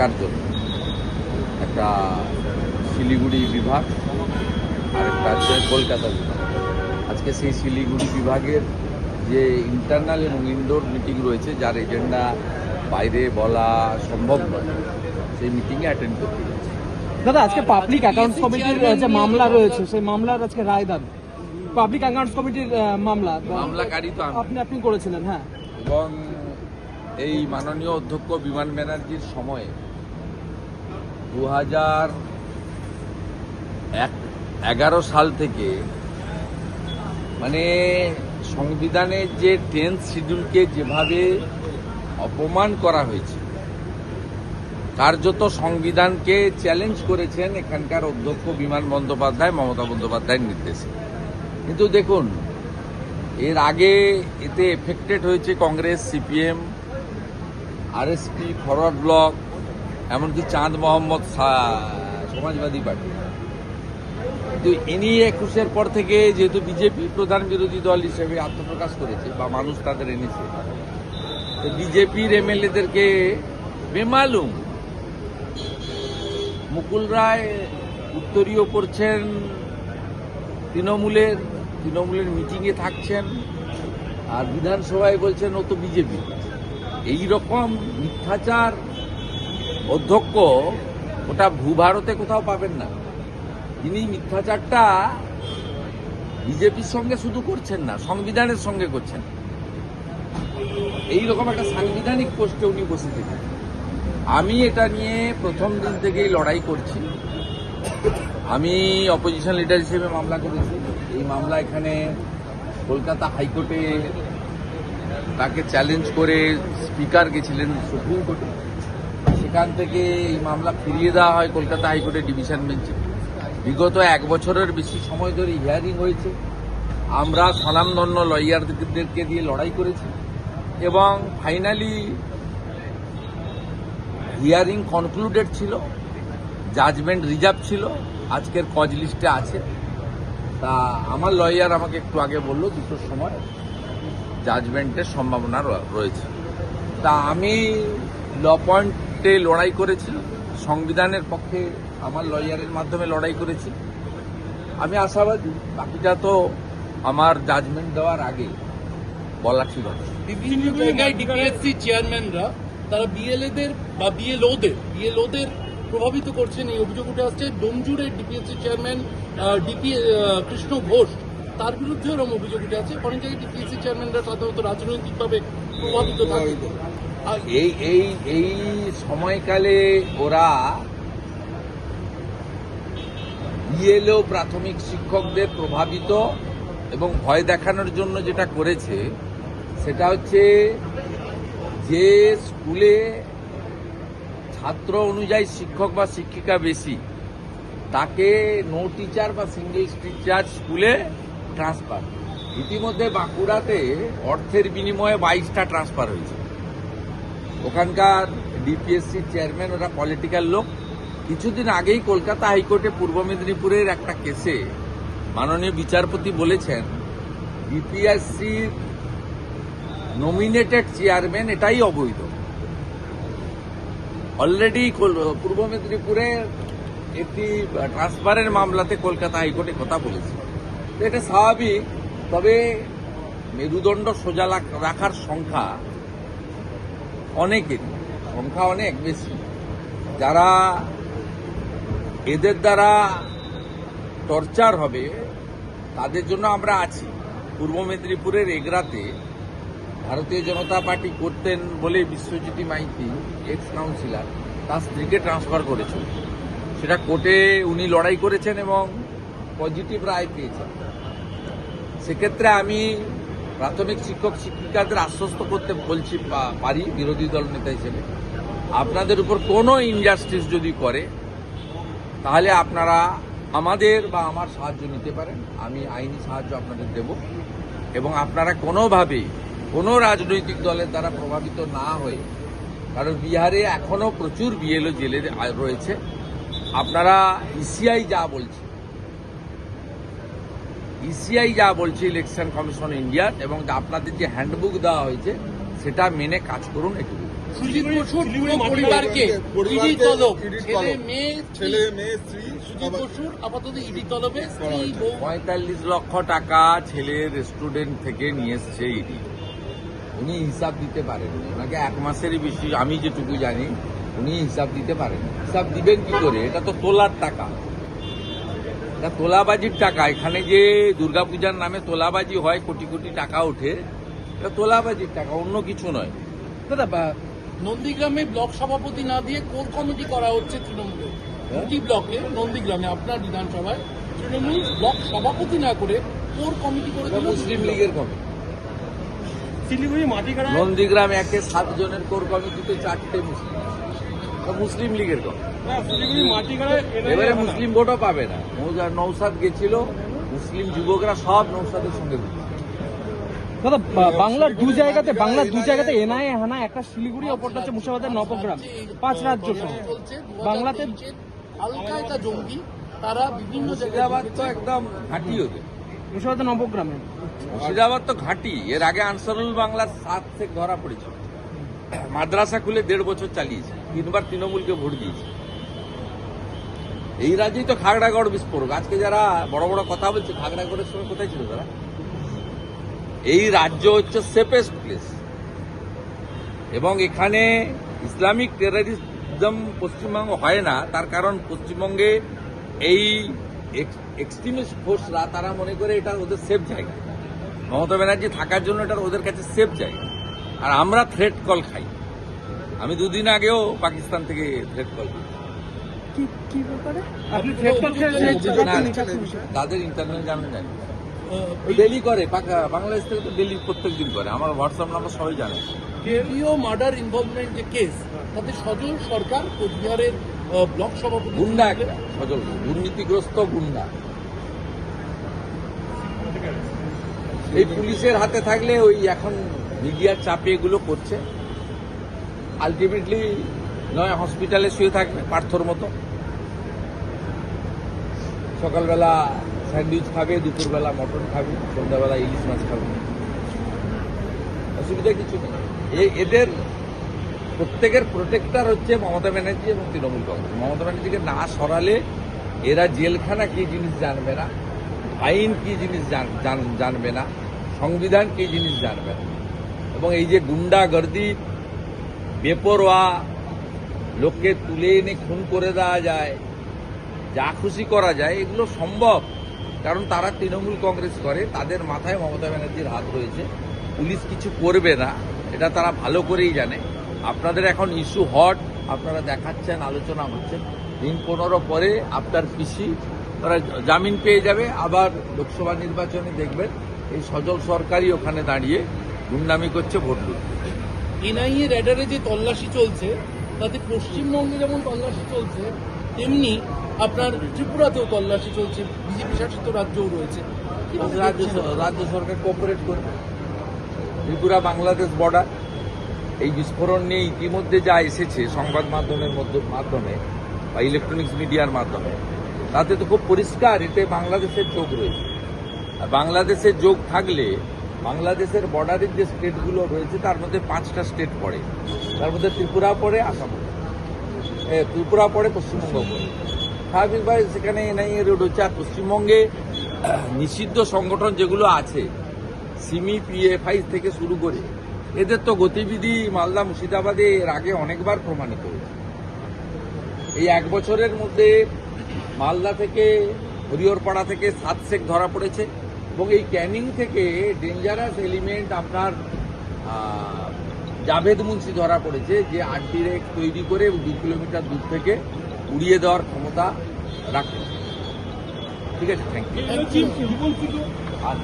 থাকার জন্য। একটা শিলিগুড়ি বিভাগ আর একটা হচ্ছে কলকাতা বিভাগ। আজকে সেই শিলিগুড়ি বিভাগের যে ইন্টারনাল এবং ইনডোর মিটিং রয়েছে যার এজেন্ডা বাইরে বলা সম্ভব নয়। সেই মিটিংয়ে অ্যাটেন্ড করতে গেছি দাদা আজকে পাবলিক অ্যাকাউন্টস কমিটির যে মামলা রয়েছে সেই মামলার আজকে রায় দান। পাবলিক অ্যাকাউন্টস কমিটির মামলা। মামলাকারী তো আপনি আপনি করেছিলেন হ্যাঁ। এবং এই মাননীয় অধ্যক্ষ বিমান ব্যানার্জির সময়ে দু হাজার এক, এগারো সাল থেকে মানে সংবিধানের যে টেন্থ শিডিউলকে যেভাবে অপমান করা হয়েছে, কার্যত সংবিধানকে চ্যালেঞ্জ করেছেন এখানকার অধ্যক্ষ বিমান বন্দ্যোপাধ্যায়, মমতা বন্দ্যোপাধ্যায়ের নির্দেশে। কিন্তু দেখুন, এর আগে এতে এফেক্টেড হয়েছে কংগ্রেস, সিপিএম আর আরএসপি, ফরওয়ার্ড ব্লক এমনকি চাঁদ মোহাম্মদ সমাজবাদী পার্টি। কিন্তু ইনি একুশের পর থেকে যেহেতু বিজেপি প্রধান বিরোধী দল হিসেবে আত্মপ্রকাশ করেছে বা মানুষ তাদের এনেছে, তো বিজেপির এমএলএদেরকে বেমালুম। মুকুল রায় উত্তরীয় করছেন তৃণমূলের তৃণমূলের মিটিংয়ে থাকছেন আর বিধানসভায় বলছেন ও তো বিজেপি। এই রকম মিথ্যাচার অধ্যক্ষ, ওটা ভূভারতে কোথাও পাবেন না। তিনি মিথ্যাচারটা বিজেপির সঙ্গে শুধু করছেন না, সংবিধানের সঙ্গে করছেন। এই রকম একটা সাংবিধানিক পোস্টে উনি বসে থেকে আমি এটা নিয়ে প্রথম দিন থেকেই লড়াই করছি। আমি অপোজিশন লিডার হিসেবে মামলা করেছি। এই মামলা এখানে কলকাতা হাইকোর্টে তাকে চ্যালেঞ্জ করে স্পিকার গেছিলেন সুপ্রিম কোর্টে। সেখান থেকে এই মামলা ফিরিয়ে দেওয়া হয় কলকাতা হাইকোর্টের ডিভিশন বেঞ্চে। বিগত এক বছরের বেশি সময় ধরে হিয়ারিং হয়েছে। আমরা স্বনামধন্য লয়ারদেরকে দিয়ে লড়াই করেছি এবং ফাইনালি হিয়ারিং কনক্লুডেড ছিল, জাজমেন্ট রিজার্ভ ছিল, আজকের কজ লিস্টে আছে। তা আমার লয়ার আমাকে একটু আগে বলল দুটোর সময় জাজমেন্টের সম্ভাবনা রয়েছে। তা আমি ল পয়েন্টে লড়াই করেছি সংবিধানের পক্ষে আমার লয়ারের মাধ্যমে লড়াই করেছি আমি আশাবাদী বাকিটা তো আমার জাজমেন্ট দেওয়ার আগে বলা ছিল না। বিভিন্ন জায়গায় ডিপিএসসি চেয়ারম্যানরা তারা বিএলএদের বা বিএলওদের বিএলওদের প্রভাবিত করছেন। এই অভিযোগ উঠে আসছে। ডোমজুড়ের DPSC chairman DP Krishna Ghosh তার বিরুদ্ধে এরকম অভিযোগ উঠে আছে। অনেক জায়গায় ডিপিএসসি চেয়ারম্যানরা সাধারণত রাজনৈতিকভাবে প্রভাবিত থাকে। এই এই এই সময়কালে ওরা বিএলও প্রাথমিক শিক্ষকদের প্রভাবিত এবং ভয় দেখানোর জন্য যেটা করেছে, সেটা হচ্ছে যে স্কুলে ছাত্র অনুযায়ী শিক্ষক বা শিক্ষিকা বেশি, তাকে নো টিচার বা সিঙ্গেল টিচার স্কুলে ট্রান্সফার ইতিমধ্যে বাঁকুড়াতে অর্থের বিনিময়ে বাইশটা ট্রান্সফার হয়েছে। ওখানকার ডিপিএসসি চেয়ারম্যান ওরা পলিটিক্যাল লোক। কিছুদিন আগেই কলকাতা হাইকোর্টে পূর্ব মেদিনীপুরের একটা কেসে মাননীয় বিচারপতি বলেছেন ডিপিএসসির নমিনেটেড চেয়ারম্যান এটাই অবৈধ। অলরেডি পূর্ব মেদিনীপুরে একটি ট্রান্সফারের মামলাতে কলকাতা হাইকোর্টে কথা বলেছে। এটা স্বাভাবিক, তবে মেরুদণ্ড সোজা রাখার সংখ্যা অনেকের সংখ্যা অনেক বেশি। যারা এদের দ্বারা টর্চার হবে, তাদের জন্য আমরা আছি। পূর্ব মেদিনীপুরের এগরাতে ভারতীয় জনতা পার্টি করতেন বলে বিশ্বজিৎ মাইতি এক্স কাউন্সিলর তার স্ত্রীকে ট্রান্সফার করেছিল। সেটা কোর্টে উনি লড়াই করেছেন এবং পজিটিভ রায় পেয়েছেন। সেক্ষেত্রে আমি প্রাথমিক শিক্ষক শিক্ষিকাদের আশ্বস্ত করতে বলছি পারি, বিরোধী দল নেতা হিসেবে। আপনাদের উপর কোনো ইনজাস্টিস যদি করে, তাহলে আপনারা আমাদের বা আমার সাহায্য নিতে পারেন। আমি আইনি সাহায্য আপনাদের দেব এবং আপনারা কোনোভাবেই কোনো রাজনৈতিক দলের দ্বারা প্রভাবিত না হয়ে, কারণ বিহারে এখনও প্রচুর বিএলও জেলে রয়েছে। আপনারা ইসিআই যা বলছে ইসিআই যা বলছে ইলেকশন কমিশন ইন্ডিয়ার এবং আপনাদের যে হ্যান্ডবুক দেওয়া হয়েছে সেটা মেনে কাজ করুন এটুকু। পরিবারকে তলব। ছেলে মেয়ে ছেলে মেয়ে স্ত্রী পঁয়তাল্লিশ লক্ষ টাকা ছেলের স্টুডেন্ট থেকে নিয়ে এসছে ইডি উনি হিসাব দিতে পারেন ওনাকে এক মাসেরই বেশি আমি যেটুকু জানি উনি হিসাব দিতে পারেন হিসাব দিবেন কি করে? এটা তো তোলার টাকা। এটা তোলাবাজির টাকা এখানে যে দুর্গাপূজার নামে তোলাবাজি হয় কোটি কোটি টাকা ওঠে এটা তোলাবাজির টাকা অন্য কিছু নয়। দাদা নন্দীগ্রামে ব্লক সভাপতি না দিয়ে কোর কমিটি করা হচ্ছে তৃণমূলে। দুটি ব্লকে নন্দীগ্রামে আপনার বিধানসভায় তৃণমূল ব্লক সভাপতি না করে কোর কমিটি করে মুসলিম লীগের কমিটি। শিলিগুড়ি মাটিগাড়া নন্দীগ্রাম একে সাত জনের কোর কমিটিতে চারটে মুসলিম। মুসলিম লীগের এবারে মুসলিম ভোটও পাবে না। নৌসাদ গেছিল মুসলিম যুবকরা সব নৌসাদের সঙ্গে দাদা বাংলার দু জায়গাতে বাংলার দু জায়গাতে এনআইএ হানা একটা শিলিগুড়ি অপরটা হচ্ছে মুর্শিদাবাদের নবগ্রাম। পাঁচ রাজ্য সহ। বাংলাতে জঙ্গি তারা বিভিন্ন মুর্শিদাবাদ তো একদম ঘাঁটি ওদের। মুর্শিদাবাদের নবগ্রামে। মুর্শিদাবাদ তো ঘাঁটি। এর আগে আনসারুল বাংলার সাত থেকে ধরা পড়েছিল। মাদ্রাসা খুলে দেড় বছর চালিয়েছে। তিনবার তৃণমূলকে ভোট দিয়েছে। এই রাজ্যেই তো খাগড়াগড় বিস্ফোরক। আজকে যারা বড় বড় কথা বলছে, খাগড়াগড়ের সময় কোথায় ছিল তারা? এই রাজ্য হচ্ছে সেফেস্ট প্লেস এবং এখানে ইসলামিক টেরারিজম পশ্চিমবঙ্গ হয় না, তার কারণ পশ্চিমবঙ্গে এই এক্সট্রিমিস্ট ফোর্সরা তারা মনে করে এটা ওদের সেফ জায়গা। মমতা ব্যানার্জি থাকার জন্য এটা ওদের কাছে সেফ জায়গা। আর আমরা থ্রেট কল খাই। আমি দুদিন আগেও পাকিস্তান থেকে থ্রেট কল পেয়েছি কি কি ব্যাপারে? আপনি তাদের ইন্টারনেট জানেন জানি ডেলি করে বাংলাদেশ থেকে তো ডেলি প্রত্যেক দিন করে। আমার হোয়াটসঅ্যাপ নাম্বার সবাই জানে। কেভিও মার্ডার ইনভলভমেন্ট যে কেস তাতে সজল সরকার কোচবিহারের ব্লক সভাপতি গুন্ডা একটা সজল। দুর্নীতিগ্রস্ত গুন্ডা। এই পুলিশের হাতে থাকলে ওই এখন মিডিয়ার চাপে এগুলো করছে। আলটিমেটলি নয় হসপিটালে শুয়ে থাকবে, পার্থর মতো। সকালবেলা স্যান্ডউইচ খাবে, দুপুরবেলা মটন খাবে, সন্ধ্যাবেলা ইলিশ মাছ খাবে। অসুবিধা কিছু নেই। এদের প্রত্যেকের প্রোটেক্টর হচ্ছে মমতা ব্যানার্জি এবং তৃণমূল কংগ্রেস। মমতা ব্যানার্জিকে না সরালে এরা জেলখানা কি জিনিস জানবে না, আইন কি জিনিস জান- জান- জানবে না, সংবিধান কি জিনিস জানবে না। এবং এই যে গুন্ডাগর্দি বেপরোয়া, লোককে তুলে এনে খুন করে দেওয়া যায়, যা খুশি করা যায়, এগুলো সম্ভব। কারণ তারা তৃণমূল কংগ্রেস করে, তাদের মাথায় মমতা ব্যানার্জির হাত রয়েছে। পুলিশ কিছু করবে না, এটা তারা ভালো করেই জানে। আপনাদের এখন ইস্যু হট, আপনারা দেখাচ্ছেন, আলোচনা হচ্ছে। দিন পনেরো পরে আপনার পিসি, তারা জামিন পেয়ে যাবে, আবার লোকসভা নির্বাচনে দেখবেন, এই সজল সরকারই ওখানে দাঁড়িয়ে গুন্ডামি করছে ভোট লুটছে এনআইএ র্যাডারে যে তল্লাশি চলছে, তাতে পশ্চিমবঙ্গে যেমন তল্লাশি চলছে, তেমনি আপনার ত্রিপুরাতেও তল্লাশি চলছে, বিজেপি শাসিত রাজ্যও রয়েছে। রাজ্য রাজ্য সরকার কোঅপারেট করবে। ত্রিপুরা, বাংলাদেশ বর্ডার এই বিস্ফোরণ নিয়ে ইতিমধ্যে যা এসেছে সংবাদ মাধ্যমের মধ্য- মাধ্যমে বা ইলেকট্রনিক্স মিডিয়ার মাধ্যমে, তাতে তো খুব পরিষ্কার, এতে বাংলাদেশের যোগ রয়েছে। আর বাংলাদেশের যোগ থাকলে বাংলাদেশের বর্ডারের যে স্টেটগুলো রয়েছে, তার মধ্যে পাঁচটা স্টেট পড়ে। তার মধ্যে ত্রিপুরা পড়ে, আসাম ত্রিপুরা পড়ে, পশ্চিমবঙ্গ পড়ে। স্বাভাবিকভাবে সেখানে এনআইএ রোড হচ্ছে, আর পশ্চিমবঙ্গে নিষিদ্ধ সংগঠন যেগুলো আছে, সিমি, পিএফআই থেকে শুরু করে, এদের তো গতিবিধি মালদা মুর্শিদাবাদে এর আগে অনেকবার প্রমাণিত হয়েছে। এই এক বছরের মধ্যে মালদা থেকে, হরিহরপাড়া থেকে সাত শেখ ধরা পড়েছে। এবং এই ক্যানিং থেকে ডেঞ্জারাস এলিমেন্ট আপনার জাভেদ মুন্সি ধরা পড়েছে যে আটটি রেক তৈরি করে দু কিলোমিটার দূর থেকে উড়িয়ে দেওয়ার ক্ষমতা রাখে। ঠিক আছে থ্যাংক ইউ you. আর